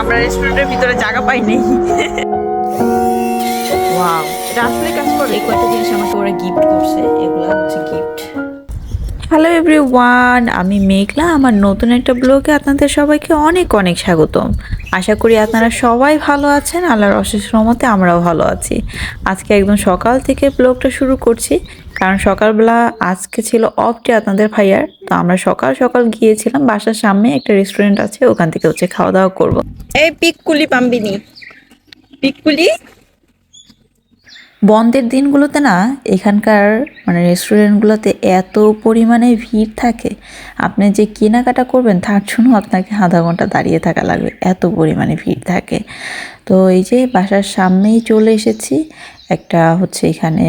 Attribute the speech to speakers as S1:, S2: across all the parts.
S1: আমরা রেস্টুরেন্টের ভিতরে জায়গা পাইনি। ওয়াও এটা আসলে কাজ করে।
S2: এই কয়টা জিনিস আমাকে ওরা গিফট করছে এগুলো হচ্ছে গিফট
S1: হ্যালো এভরিওয়ান আমি মেঘলা আমার নতুন একটা ব্লগে আপনাদের সবাইকে অনেক অনেক স্বাগতম। আশা করি আপনারা সবাই ভালো আছেন। আল্লাহর অশেষ রহমতে আমরাও ভালো আছি। আজকে একদম সকাল থেকে ব্লগটা শুরু করছি, কারণ সকালবেলা আজকে ছিল অফ ডে আপনাদের ভাইয়ার। তো আমরা সকাল সকাল গিয়েছিলাম, বাসার সামনে একটা রেস্টুরেন্ট আছে, ওখান থেকে হচ্ছে খাওয়া দাওয়া করব। এই পিককুলি পাম্বিনি। পিককুলি বন্ধের দিনগুলোতে না, এখানকার মানে রেস্টুরেন্টগুলোতে এত পরিমাণে ভিড় থাকে। আপনি যে কেনাকাটা করবেন, তার জন্য আপনাকে আধা ঘণ্টা দাঁড়িয়ে থাকা লাগবে। এত পরিমাণে ভিড় থাকে। তো এই যে বাসার সামনেই চলে এসেছি। একটা হচ্ছে এখানে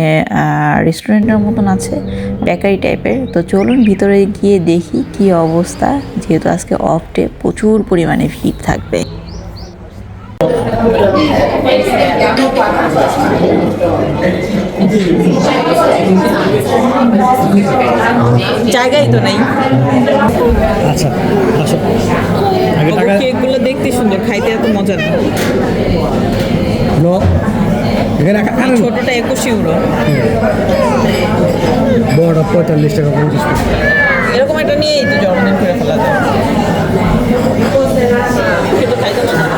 S1: রেস্টুরেন্টের মতন আছে বেকারি টাইপের তো চলুন ভিতরে গিয়ে দেখি কি অবস্থা, যেহেতু আজকে অফ ডে প্রচুর পরিমাণে ভিড় থাকবে। জায়গাই তো নেই।
S3: আচ্ছা আসো। আগে টাকা
S1: কেকগুলো দেখতে সুন্দর খাইতে এত মজা না
S3: এখানে
S1: ছোটটা একুশ ইউরো।
S3: বড় পঁয়তাল্লিশ টাকা পঞ্চাশ
S1: এরকম একটা নিয়েই তো জন্মদিন করে ফেলা যায় কিন্তু খাইতে মজা না।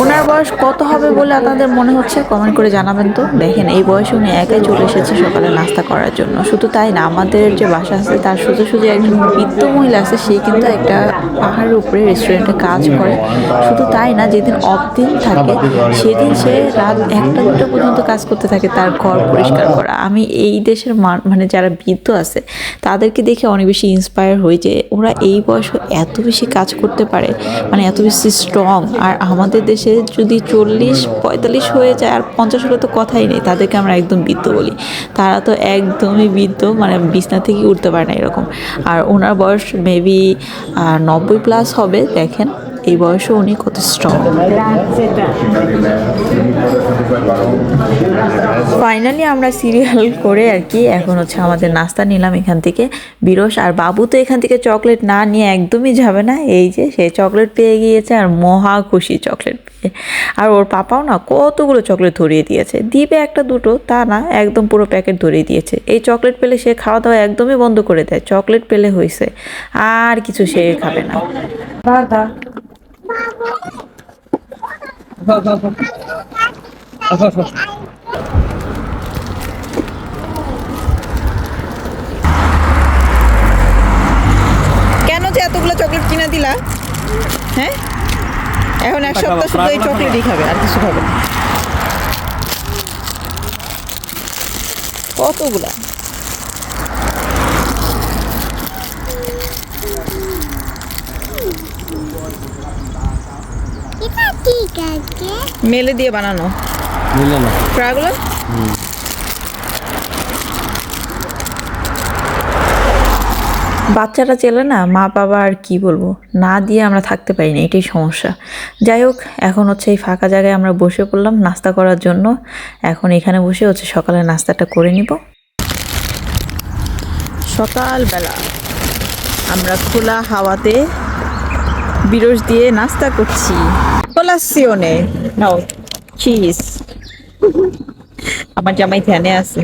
S1: ওনার বয়স কত হবে বলে আপনাদের মনে হচ্ছে? কমেন্ট করে জানাবেন তো। দেখেন এই বয়সে উনি একাই চলে এসেছে সকালে নাস্তা করার জন্য। শুধু তাই না আমাদের যে বাসা আছে তার শুধু শুধু একজন বৃদ্ধ মহিলা আছে সে কিন্তু একটা পাহাড়ের উপরে রেস্টুরেন্টে কাজ করে। শুধু তাই না যেদিন অফ দিন থাকে সেদিন সে রাত একটা দুটো পর্যন্ত কাজ করতে থাকে তার ঘর পরিষ্কার করা। আমি এই দেশের মান- মানে যারা বৃদ্ধ আছে তাদেরকে দেখে অনেক বেশি ইন্সপায়ার হই যে ওরা এই বয়সে এত বেশি কাজ করতে পারে। মানে এত বেশি স্ট্রং আর আমাদের দেশে যদি চল্লিশ, পঁয়তাল্লিশ হয়ে যায় আর পঞ্চাশ হলে তো কথাই নেই। তাদেরকে আমরা একদম বৃদ্ধ বলি। তারা তো একদমই বৃদ্ধ মানে বিছনা থেকে উঠতে পারে না এরকম। আর ওনার বয়স মেবি নব্বই প্লাস হবে, দেখেন। এই বয়সে উনি কত স্ট্রং ফাইনালি আমরা সিরিয়াল করে আর কি এখন হচ্ছে আমাদের নাস্তা নিলাম এখান থেকে। বিরস আর বাবু তো এখান থেকে চকলেট না নিয়ে একদমই যাবে না। এই যে সে চকলেট পেয়ে গিয়েছে আর মহা খুশি চকলেট পেয়ে। আর ওর পাপাও না কতগুলো চকলেট ধরিয়ে দিয়েছে। দিবে একটা দুটো, তা না, একদম পুরো প্যাকেট ধরিয়ে দিয়েছে। এই চকলেট পেলে সে খাওয়া দাওয়া একদমই বন্ধ করে দেয়। চকলেট পেলে হয়েছে আর কিছু সে খাবে না। কেন যে এতগুলো চকলেট কিনে দিলা? হ্যাঁ? এখন এক সপ্তাহ শুধু এই চকলেটই খাবে আর কিছু খাবে না। কতগুলা?
S4: ঠিক আছে
S1: মেলে দিয়ে বানানো।
S3: মিললে না।
S1: বাচ্চাটা চেলে না মা বাবা আর কি বলব? না দিয়ে আমরা থাকতে পারি না এটাই সমস্যা। যাই হোক এখন হচ্ছে এই ফাঁকা জায়গায় আমরা বসে পড়লাম নাস্তা করার জন্য। এখন এখানে বসে হচ্ছে সকালে নাস্তাটা করে নিব। সকালবেলা আমরা খোলা হাওয়াতে বিরস দিয়ে নাস্তা করছি। কোলাসিওনে নাও চিজ আমার জামাই ধ্যানে আছে।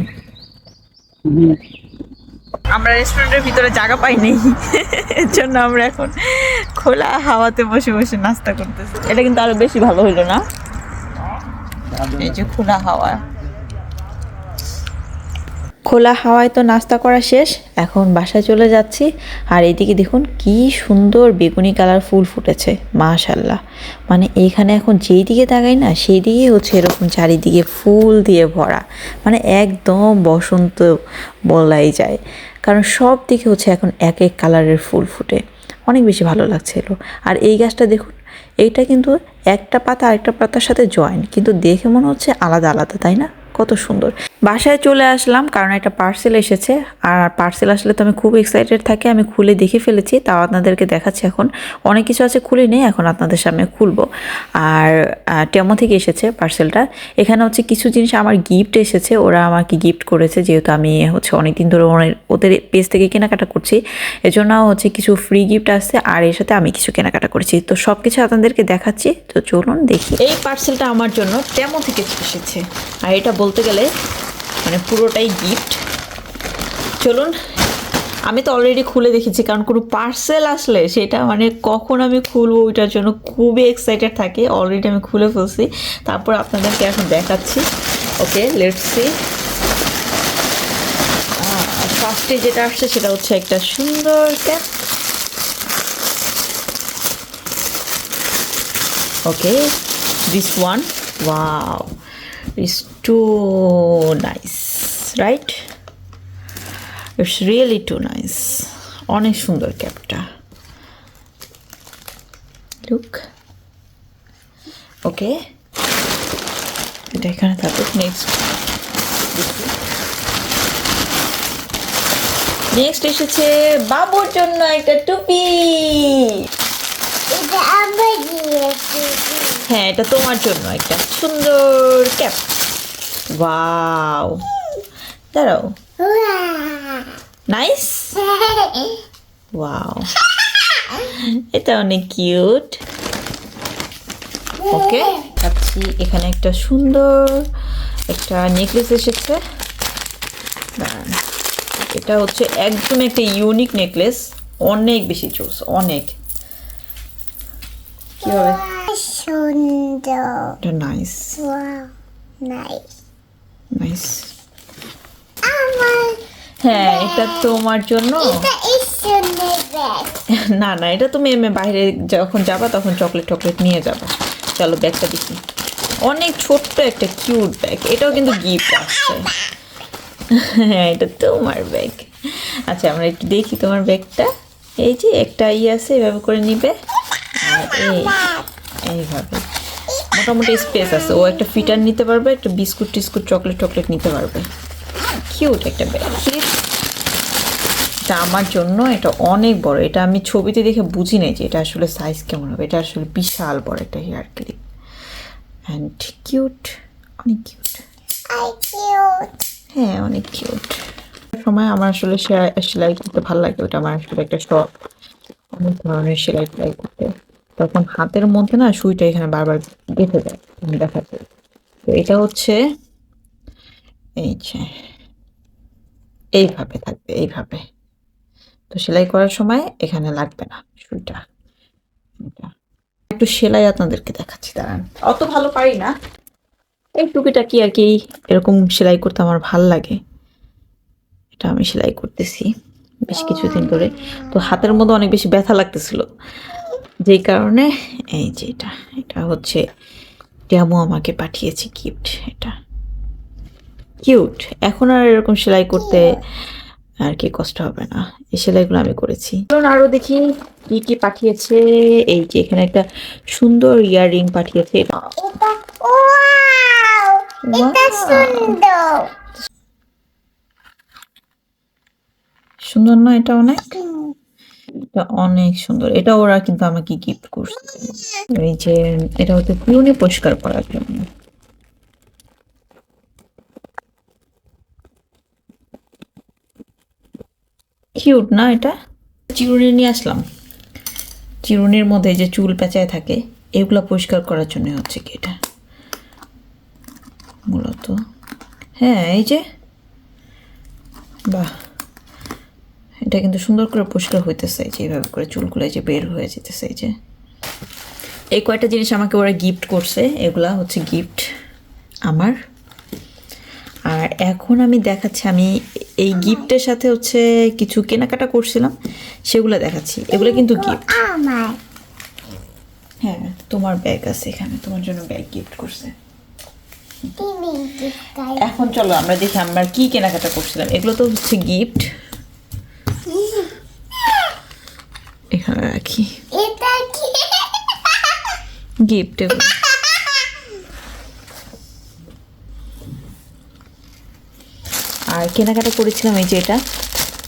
S1: আমরা রেস্টুরেন্টের ভিতরে জায়গা পাইনি। এর জন্য আমরা এখন খোলা হাওয়াতে বসে বসে নাস্তা করতেছি। এটা কিন্তু আরও বেশি ভালো হইল না? এই যে খোলা হাওয়া। খোলা হাওয়ায় তো নাস্তা করা শেষ, এখন বাসায় চলে যাচ্ছি। আর এদিকে দেখুন কি সুন্দর বেগুনি কালার ফুল ফুটেছে মাশাল্লাহ মানে এইখানে এখন যেই দিকে তাকাই না, সেই দিকে হচ্ছে এরকম চারিদিকে ফুল দিয়ে ভরা। মানে একদম বসন্ত বলাই যায়। কারণ সব দিকে হচ্ছে এখন এক এক কালারের ফুল ফুটে। অনেক বেশি ভালো লাগছিল আর এই গাছটা দেখুন, এইটা কিন্তু একটা পাতা আরেকটা পাতার সাথে জয়েন কিন্তু দেখে মনে হচ্ছে আলাদা আলাদা, তাই না? কত সুন্দর। বাসায় চলে আসলাম কারণ একটা পার্সেল এসেছে। আর পার্সেল আসলে তো আমি খুব এক্সাইটেড থাকি, আমি খুলে দেখে ফেলেছি, তাও আপনাদেরকে দেখাচ্ছি এখন। অনেক কিছু আছে, খুলে নেই, এখন আপনাদের সামনে খুলবো। আর টেমো থেকে এসেছে পার্সেলটা এখানে হচ্ছে কিছু জিনিস আমার গিফট এসেছে, ওরা আমাকে গিফট করেছে, যেহেতু আমি হচ্ছে অনেকদিন ধরে ওনের- ওদের পেজ থেকে কেনাকাটা করছি। এজন্য হচ্ছে কিছু ফ্রি গিফট আসছে, আর এর সাথে আমি কিছু কেনাকাটা করেছি। তো সব কিছু আপনাদেরকে দেখাচ্ছি, তো চলুন দেখি। এই পার্সেলটা আমার জন্য টেমো থেকে এসেছে। আর এটা বলতে গেলে মানে পুরোটাই গিফট চলুন, আমি তো অলরেডি খুলে দেখেছি, কারণ কোনো পার্সেল আসলে সেটা মানে কখন আমি খুলবো ওইটার জন্য খুবই এক্সাইটেড থাকি। অলরেডি আমি খুলে ফেলছি। তারপর আপনাদেরকে এখন দেখাচ্ছি। ওকে লেটস ফার্স্টে যেটা আসছে সেটা হচ্ছে একটা সুন্দর cap okay this one wow too nice right it's really too nice অনেক সুন্দর ক্যাপটা। লুক ওকে এটা এখানে থাকুক নেক্সট নেক্সট এসেছে বাবুর জন্য একটা টুপি।
S4: এটা
S1: হ্যাঁ এটা তোমার জন্য একটা সুন্দর ক্যাপ। ওয়াও দাঁড়াও নাইস ওয়াও এটা অনেক কিউট ওকে ভাবছি এখানে একটা সুন্দর একটা নেকলেস এসেছে। এটা হচ্ছে একদম একটা ইউনিক নেকলেস অনেক বেশি চুজ অনেক। কীভাবে
S4: সুন্দর।
S1: এটা নাইস
S4: নাইস
S1: নাইস হ্যাঁ এটা তোমার জন্য। না না এটা তুমি এমনি বাইরে যখন যাবা তখন চকলেট টকলেট নিয়ে যাবা। চলো ব্যাগটা দেখি। অনেক ছোট্ট একটা কিউট ব্যাগ এটাও কিন্তু গিফট আসছে। হ্যাঁ এটা তোমার ব্যাগ আচ্ছা আমরা একটু দেখি তোমার ব্যাগটা এই যে একটা ই আছে এভাবে করে নিবে। আর এই এইভাবে। মোটামুটি স্পেস আছে। ও একটা ফিটার নিতে পারবে একটা বিস্কুট টিস্কুট চকলেট টকলেট নিতে পারবে। কিউট একটা ব্যাগ এটা আমার জন্য এটা অনেক বড়। এটা আমি ছবিতে দেখে বুঝি নাই যে এটা আসলে সাইজ কেমন হবে। এটা আসলে বিশাল বড় একটা হেয়ার ক্লিপ অ্যান্ড কিউট অনেক কিউট হ্যাঁ অনেক কিউট সময় আমার আসলে সেলাই- সেলাই করতে ভালো লাগে। ওটা আমার আসলে একটা শখ। অনেক ধরনের সেলাই টেলাই করতে। তখন হাতের মধ্যে না সুইটা এখানে বারবার গেঁথে যায় আমি দেখাতে তো এটা হচ্ছে, এই যে, এইভাবে থাকবে, এইভাবে। তো সেলাই করার সময় এখানে লাগবে না সুইটা। একটু সেলাই আপনাদেরকে দেখাচ্ছি, দাঁড়ান। অত ভালো পারি না। এই টুপিটাকি আর কি, এরকম সেলাই করতে আমার ভালো লাগে। এটা আমি সেলাই করতেছি বেশ কিছুদিন ধরে। তো হাতের মধ্যে অনেক বেশি ব্যথা লাগতেছিল। যেই কারণে এই যে এটা এটা হচ্ছে ড্যামো আমাকে পাঠিয়েছে গিফট এটা কিউট এখন আর এরকম সেলাই করতে আর কি কষ্ট হবে না এই সেলাইগুলো আমি করেছি। চলুন আরও দেখি কি কি পাঠিয়েছে এই যে এখানে একটা সুন্দর ইয়াররিং পাঠিয়েছে। এটা
S4: সুন্দর।
S1: না এটা অনেক? এটা অনেক সুন্দর। এটা ওরা কিন্তু আমাকে গিফট করছে। এই যে, এটা হচ্ছে পিউনি পরিষ্কার করার জন্য। কিউট না এটা? চিরুনি নিয়ে আসলাম। চিরুনির মধ্যে যে চুল পেঁচায় থাকে, এগুলো পরিষ্কার করার জন্য হচ্ছে কি এটা। মূলত। হ্যাঁ এই যে বাহ এটা কিন্তু সুন্দর করে পরিষ্কার হইতেছে এই যে এইভাবে করে চুলগুলো যে বের হয়ে যেতেছে এই যে। এই কয়টা জিনিস আমাকে ওরা গিফট করছে এগুলা হচ্ছে গিফট আমার। আর এখন আমি দেখাচ্ছি আমি এই গিফটের সাথে হচ্ছে কিছু কেনাকাটা করছিলাম সেগুলো দেখাচ্ছি। এগুলো কিন্তু গিফট
S4: আমার।
S1: হ্যাঁ তোমার ব্যাগ আছে এখানে তোমার জন্য ব্যাগ গিফট করছে। এখন চলো আমরা দেখি আমরা কি কেনাকাটা করছিলাম। এগুলো তো হচ্ছে গিফট এখানে রাখি।
S4: এটা কি?
S1: গিফট আর কেনাকাটা করেছিলাম এই যে এটা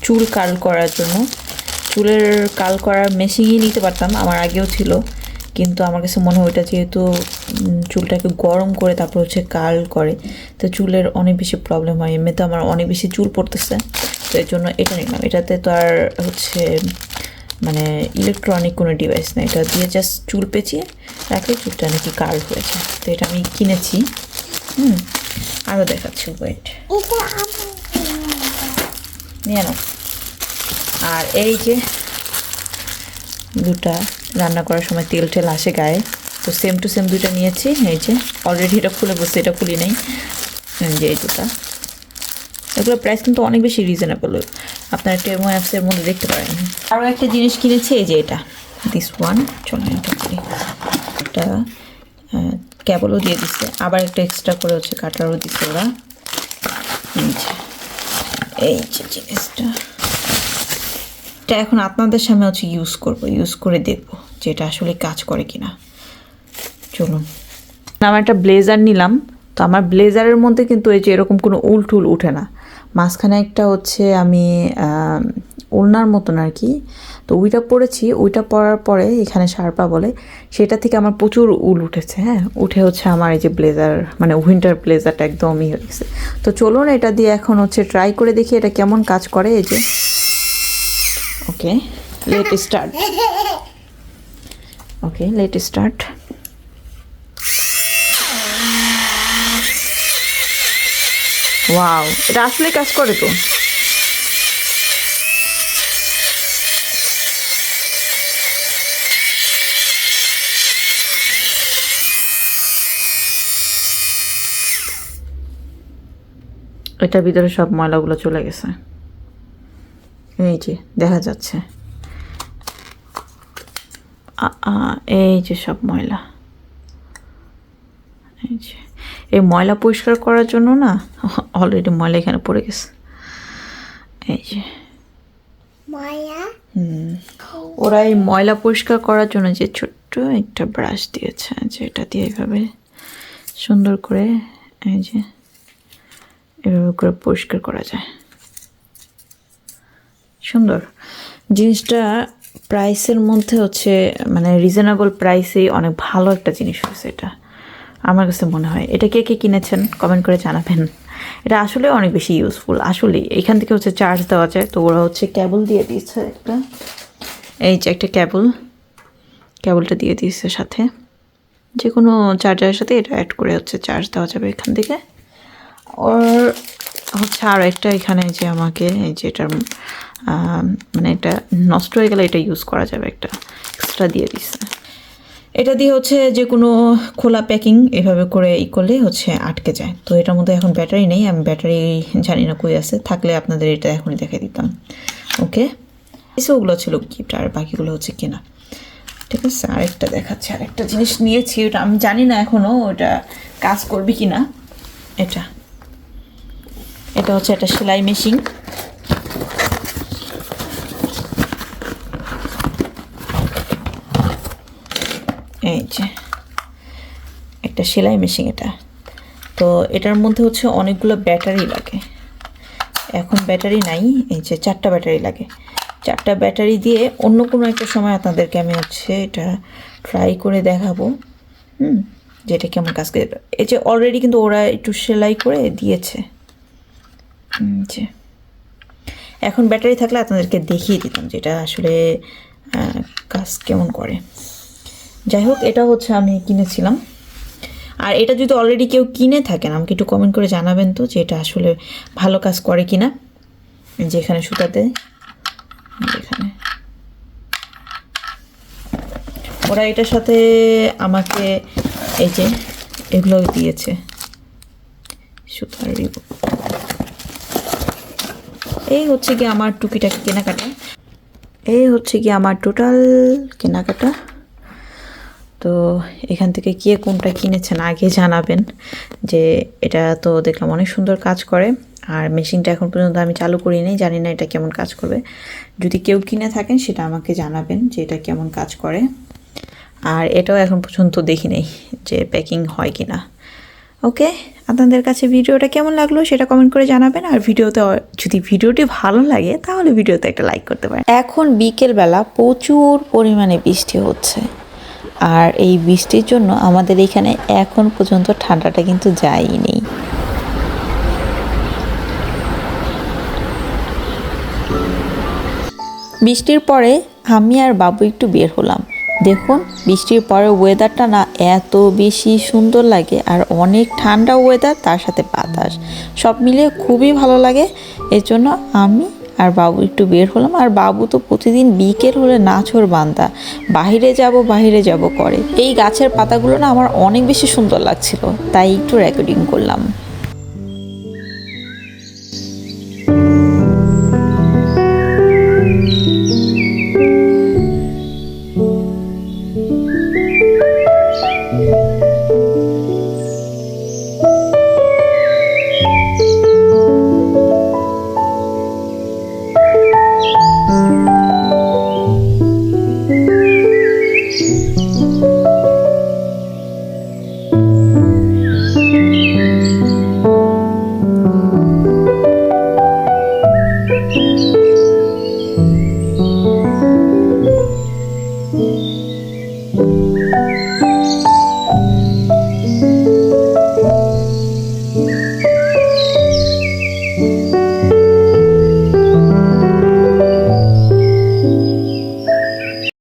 S1: চুল কার্ল করার জন্য। চুলের কার্ল করার মেশিনই নিতে পারতাম আমার আগেও ছিল। কিন্তু আমার কাছে মনে হয় ওইটা যেহেতু চুলটাকে গরম করে তারপর হচ্ছে কার্ল করে তো চুলের অনেক বেশি প্রবলেম হয়। এমনিতে আমার অনেক বেশি চুল পড়তেছে তো এর জন্য এটা নিলাম। এটাতে তো আর হচ্ছে মানে ইলেকট্রনিক কোনো ডিভাইস না এটা দিয়ে জাস্ট চুল পেঁচিয়ে রাখলে চুলটা নাকি কার্ল হয়েছে তো এটা আমি কিনেছি। হুম আরও দেখাচ্ছি ওয়েট নিয়ে নাও। আর এই যে দুটা রান্না করার সময় তেল টেল আসে গায়ে তো সেম টু সেম দুইটা নিয়েছি। এই যে অলরেডি এটা খুলে বসে এটা খুলি নেই। যে এই দুটা। এগুলোর প্রাইস কিন্তু অনেক বেশি রিজনেবল আপনারা টেমো অ্যাপসের মধ্যে দেখতে পারেন। আরও একটা জিনিস কিনেছি, এই যে এটা। দিস ওয়ান চলো এটা করি। এটা ক্যাবলও দিয়ে দিচ্ছে। আবার একটা এক্সট্রা করে হচ্ছে কাটারও দিচ্ছে ওরা। এই যে জিনিসটা। এটা এখন আপনাদের সামনে হচ্ছে ইউজ করব। ইউজ করে দেখব যে এটা আসলে কাজ করে কি না চলুন। আমার একটা ব্লেজার নিলাম। তো আমার ব্লেজারের মধ্যে কিন্তু এই যে এরকম কোনো উল টুল উঠে না। মাঝখানে একটা হচ্ছে আমি ওড়নার মতন আর কি। তো ওইটা পরেছি, ওইটা পরার পরে এখানে শার্পা বলে, সেটা থেকে আমার প্রচুর উল উঠেছে হ্যাঁ? উঠে হচ্ছে আমার এই যে ব্লেজার মানে উইন্টার ব্লেজারটা একদমই হয়ে গেছে। তো চলুন এটা দিয়ে এখন হচ্ছে ট্রাই করে দেখি এটা কেমন কাজ করে এই যে। Okay let start okay let start wow এটা আসলে কাজ করে তো। এটার ভিতরে সব ময়লাগুলো চলে গেছে। এই যে, দেখা যাচ্ছে। এই যে সব ময়লা। এই যে। এই ময়লা পরিষ্কার করার জন্য না অলরেডি ময়লা এখানে পড়ে গেছে। এই যে। ওরা এই ময়লা পরিষ্কার করার জন্য যে ছোট্ট একটা ব্রাশ দিয়েছে যে এটা দিয়ে এভাবে সুন্দর করে এই যে এভাবে করে পরিষ্কার করা যায়। সুন্দর। জিনিসটা প্রাইসের মধ্যে হচ্ছে মানে রিজনেবল প্রাইসেই অনেক ভালো একটা জিনিস হয়েছে এটা। আমার কাছে মনে হয়। এটা কে কে কিনেছেন? কমেন্ট করে জানাবেন। এটা আসলে অনেক বেশি ইউজফুল আসলেই এখান থেকে হচ্ছে চার্জ দেওয়া যায়। তো ওরা হচ্ছে ক্যাবল দিয়ে দিয়েছে একটা। এই যে একটা ক্যাবল ক্যাবলটা দিয়ে দিয়েছে সাথে। যে কোনো চার্জারের সাথে এটা অ্যাড করে হচ্ছে চার্জ দেওয়া যাবে এখান থেকে। ওর হচ্ছে আর একটা এখানে যে আমাকে এই যে এটার মানে এটা নষ্ট হয়ে গেলে এটা ইউজ করা যাবে একটা। এক্সট্রা দিয়ে দিচ্ছে এটা দিয়ে হচ্ছে যে কোনো খোলা প্যাকিং এভাবে করে ই করলে হচ্ছে আটকে যায়। তো এটার মধ্যে এখন ব্যাটারি নেই, আমি ব্যাটারি জানি না কই আছে, থাকলে আপনাদের এটা এখনই দেখে দিতাম। ওকে ওগুলো ছিল গিফট আর বাকিগুলো হচ্ছে কেনা। ঠিক আছে, আরেকটা দেখাচ্ছে, আরেকটা জিনিস নিয়েছি, ওটা আমি জানি না এখনও ওটা কাজ করবে কি না এটা। এটা হচ্ছে একটা সেলাই মেশিন এই যে, একটা সেলাই মেশিন এটা। তো এটার মধ্যে হচ্ছে অনেকগুলো ব্যাটারি লাগে। এখন ব্যাটারি নাই, এই যে চারটা ব্যাটারি লাগে। চারটা ব্যাটারি দিয়ে অন্য কোনো একটা সময় আপনাদেরকে আমি হচ্ছে এটা ট্রাই করে দেখাবো। হুম যে এটা কেমন কাজ করে। এই যে অলরেডি কিন্তু ওরা একটু সেলাই করে দিয়েছে। যে। এখন ব্যাটারি থাকলে আপনাদেরকে দেখিয়ে দিতাম যেটা আসলে কাজ কেমন করে। যাই হোক এটা হচ্ছে আমি কিনেছিলাম। আর এটা যদি অলরেডি কেউ কিনে থাকেন, আমাকে একটু কমেন্ট করে জানাবেন তো যে এটা আসলে ভালো কাজ করে কি না যেখানে সুতাতে এখানে। ওরা এটার সাথে আমাকে এই যে এগুলো দিয়েছে, সুতার এই হচ্ছে কি আমার টুকিটাকি কেনাকাটা। এই হচ্ছে কি আমার টোটাল কেনাকাটা। তো এখান থেকে কে কোনটা কিনেছেন আগে জানাবেন যে এটা তো দেখলাম অনেক সুন্দর কাজ করে। আর মেশিনটা এখন পর্যন্ত আমি চালু করি করিনি জানি না এটা কেমন কাজ করবে। যদি কেউ কিনে থাকেন সেটা আমাকে জানাবেন যে এটা কেমন কাজ করে। আর এটাও এখন পর্যন্ত দেখি নেই যে প্যাকিং হয় কি না ওকে, আপনাদের কাছে ভিডিওটা কেমন লাগল সেটা কমেন্ট করে জানাবেন। আর ভিডিওতে যদি ভিডিওটি ভালো লাগে তাহলে ভিডিওতে একটা লাইক করতে পারেন। এখন বিকেলবেলা প্রচুর পরিমাণে বৃষ্টি হচ্ছে। আর এই বৃষ্টির জন্য আমাদের এখানে এখন পর্যন্ত ঠান্ডাটা কিন্তু যায়নি। বৃষ্টির পরে আমি আর বাবু একটু বের হলাম। দেখুন, বৃষ্টির পরে ওয়েদারটা না এত বেশি সুন্দর লাগে আর অনেক ঠান্ডা ওয়েদার তার সাথে বাতাস। সব মিলিয়ে খুবই ভালো লাগে। এর জন্য আমি আর বাবু একটু বের হলাম। আর বাবু তো প্রতিদিন বিকেল হলে নাচর বান্দা। বাহিরে যাব বাহিরে যাব করে। এই গাছের পাতাগুলো না আমার অনেক বেশি সুন্দর লাগছিল। তাই একটু রেকর্ডিং করলাম।